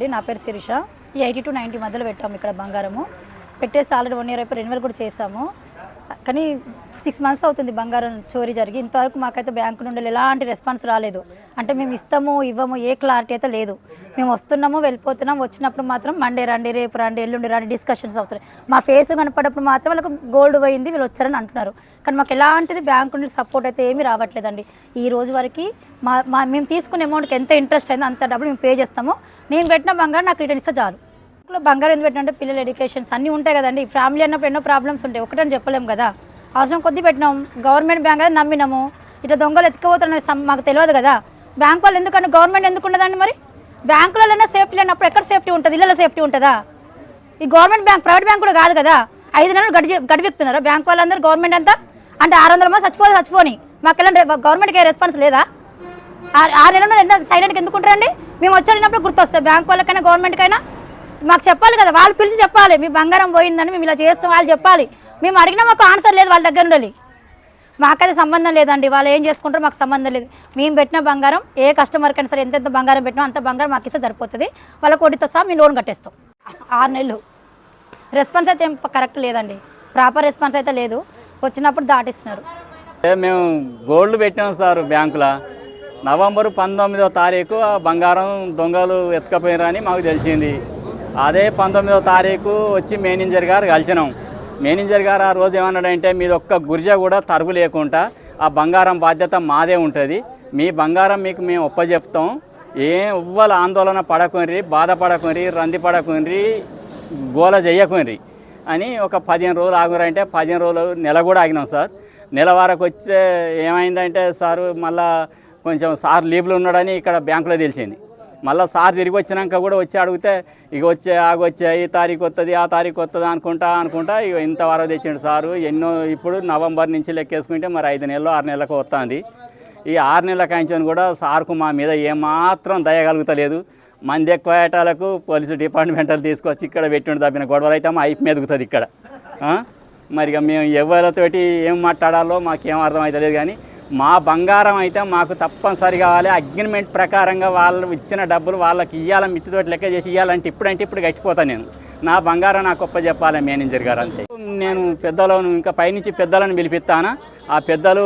అండి. నా పేరు శిరీష. ఈ ఎయిటీ టు నైంటీ మధ్యలో పెట్టాము ఇక్కడ బంగారము. పెట్టేసి ఆల్రెడీ వన్ ఇయర్ అయిపోయి రెన్యువల్ కూడా చేసాము కానీ సిక్స్ మంత్స్ అవుతుంది బంగారం చోరీ జరిగి. ఇంతవరకు మాకైతే బ్యాంకు నుండి ఎలాంటి రెస్పాన్స్ రాలేదు. అంటే మేము ఇస్తాము ఇవ్వము ఏ క్లారిటీ అయితే లేదు. మేము వస్తున్నాము వెళ్ళిపోతున్నాం వచ్చినప్పుడు మాత్రం మండే రండి రేపు రండి ఎల్లుండి రండి డిస్కషన్స్ అవుతున్నాయి. మా ఫేస్ కనపడప్పుడు మాత్రం వాళ్ళకి గోల్డ్ పోయింది వీళ్ళు వచ్చారని అంటున్నారు. కానీ మాకు ఎలాంటిది బ్యాంకు నుండి సపోర్ట్ అయితే ఏమీ రావట్లేదండి. ఈ రోజు వరకు మా మా మేము తీసుకునే అమౌంట్కి ఎంత ఇంట్రెస్ట్ అయిందో అంత డబ్బులు మేము పే చేస్తాము నేను పెట్టిన బంగారం నాకు రిటర్న్ ఇస్తే చాలు. ఇంట్లో బంగారం ఎందుకు పెట్టినంటే పిల్లల ఎడ్యుకేషన్స్ అన్నీ ఉంటాయి కదండి. ఫ్యామిలీ అన్నప్పుడు ఎన్నో ప్రాబ్లమ్స్ ఉంటాయి. ఒకటని చెప్పలేము కదా. అవసరం కొద్ది పెట్టినాం. గవర్నమెంట్ బ్యాంక్ అయితే నమ్మినాము. ఇట్లా దొంగలు ఎత్తుకుపోతున్న మాకు తెలియదు కదా. బ్యాంక్ వాళ్ళు ఎందుకంటే గవర్నమెంట్ ఎందుకు ఉండదండి మరి? బ్యాంకులలోనే సేఫ్టీ లేనప్పుడు ఎక్కడ సేఫ్టీ ఉంటుంది? ఇళ్ళలో సేఫ్టీ ఉంటుందా? ఈ గవర్నమెంట్ బ్యాంక్ ప్రైవేట్ బ్యాంక్ కూడా కాదు కదా. ఐదు నెలలు గడి గడిపిస్తున్నారు బ్యాంక్ వాళ్ళందరూ గవర్నమెంట్ అంతా అంటే ఆరు వందల మంది చచ్చిపోతే చచ్చిపోని. మాకు గవర్నమెంట్కి ఏ రెస్పాన్స్ లేదా? ఆ- ఆరు నెలలు ఎంత సైలెంట్కి ఎందుకు ఉంటారండి? మేము వచ్చినప్పుడు గుర్తొస్తాయి. బ్యాంక్ వాళ్ళకైనా గవర్నమెంట్కైనా మాకు చెప్పాలి కదా వాళ్ళు పిలిచి చెప్పాలి. మీ బంగారం పోయిందని మేము ఇలా చేస్తాం వాళ్ళు చెప్పాలి. మేము అడిగినా మాకు ఆన్సర్ లేదు వాళ్ళ దగ్గర ఉండాలి. మాకైతే సంబంధం లేదండి. వాళ్ళు ఏం చేసుకుంటారో మాకు సంబంధం లేదు. మేము పెట్టిన బంగారం ఏ కస్టమర్కి అయినా సరే ఎంతెంత బంగారం పెట్టినా అంత బంగారం మాకు ఇస్తే సరిపోతుంది. వాళ్ళ కోటితో సహా మేము లోన్ కట్టేస్తాం. ఆరు నెలలు. రెస్పాన్స్ అయితే ఏం కరెక్ట్ లేదండి. ప్రాపర్ రెస్పాన్స్ అయితే లేదు. వచ్చినప్పుడు దాటిస్తున్నారు. మేము గోల్డ్ పెట్టాం సార్ బ్యాంకులో. నవంబర్ పంతొమ్మిదో తారీఖు ఆ బంగారం దొంగలు ఎత్తుకపోయినారని మాకు తెలిసింది. అదే పంతొమ్మిదో తారీఖు వచ్చి మేనేజర్ గారు కలిసినాం. మేనేజర్ గారు ఆ రోజు ఏమన్నాడంటే మీది ఒక్క గురిజ కూడా తరుగు లేకుండా ఆ బంగారం బాధ్యత మాదే ఉంటుంది. మీ బంగారం మీకు మేము ఒప్పజెప్తాం. ఏం ఎవ్వరు ఆందోళన పడకుని బాధపడకొని రంది పడకుని గోల చెయ్యకుని అని ఒక పదిహేను రోజులు ఆగురంటే పదిహేను రోజులు నెల కూడా ఆగినాం సార్. నెల వరకు వచ్చే ఏమైందంటే సారు మళ్ళా కొంచెం సార్ లీవ్లు ఉన్నాడని ఇక్కడ బ్యాంకులో తెలిసింది. మళ్ళీ సార్ తిరిగి వచ్చినాక కూడా వచ్చి అడిగితే ఇక వచ్చే ఆగొచ్చే ఈ తారీఖు వస్తుంది ఆ తారీఖు వస్తుంది అనుకుంటా అనుకుంటా ఇక ఇంతవరకు తెచ్చిండు సారు ఎన్నో ఇప్పుడు నవంబర్ నుంచి లెక్కేసుకుంటే మరి ఐదు నెలలు ఆరు నెలలకు వస్తుంది ఈ ఆరు నెలల కాంచెని కూడా సార్కు మా మీద ఏమాత్రం దయగలుగుతలేదు మంది ఎక్కువ ఏటాలకు పోలీసు డిపార్ట్మెంటల్ తీసుకొచ్చి ఇక్కడ పెట్టిండు తప్పిన గొడవలు అయితే మా ఐపు మెదుగుతుంది ఇక్కడ. మరి ఇక మేము ఎవరితోటి ఏం మాట్లాడాలో మాకేం అర్థం అవుతలేదు కానీ మా బంగారం అయితే మాకు తప్పనిసరి కావాలి. అగ్రిమెంట్ ప్రకారంగా వాళ్ళు ఇచ్చిన డబ్బులు వాళ్ళకి ఇవ్వాలని మిత్తితోటి లెక్క చేసి ఇవ్వాలంటే ఇప్పుడంటే ఇప్పుడు గట్టిపోతాను నేను. నా బంగారం నాకు గొప్ప చెప్పాలి మేనేజర్ గారు అంతే. నేను పెద్దలను ఇంకా పైనుంచి పెద్దలను పిలిపిస్తాను. ఆ పెద్దలు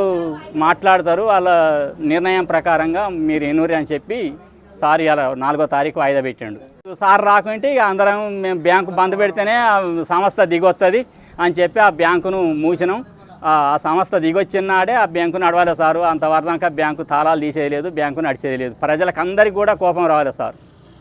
మాట్లాడతారు. వాళ్ళ నిర్ణయం ప్రకారంగా మీరు ఎన్నూరి అని చెప్పి సార్ ఇలా నాలుగో తారీఖు వాయిదా పెట్టిండు. సార్ రాకుంటే ఇక అందరం మేము బ్యాంకు బంద్ పెడితేనే సంస్థ దిగొస్తుంది అని చెప్పి ఆ బ్యాంకును మూసినాం. ఆ సంస్థ దిగొచ్చినాడే ఆ బ్యాంకు నడవాలి సారు. అంతవరదాకా బ్యాంకు తాళాలు తీసేయలేదు బ్యాంకు నడిచేయలేదు ప్రజలకు అందరికీ కూడా కోపం రావాలి సార్.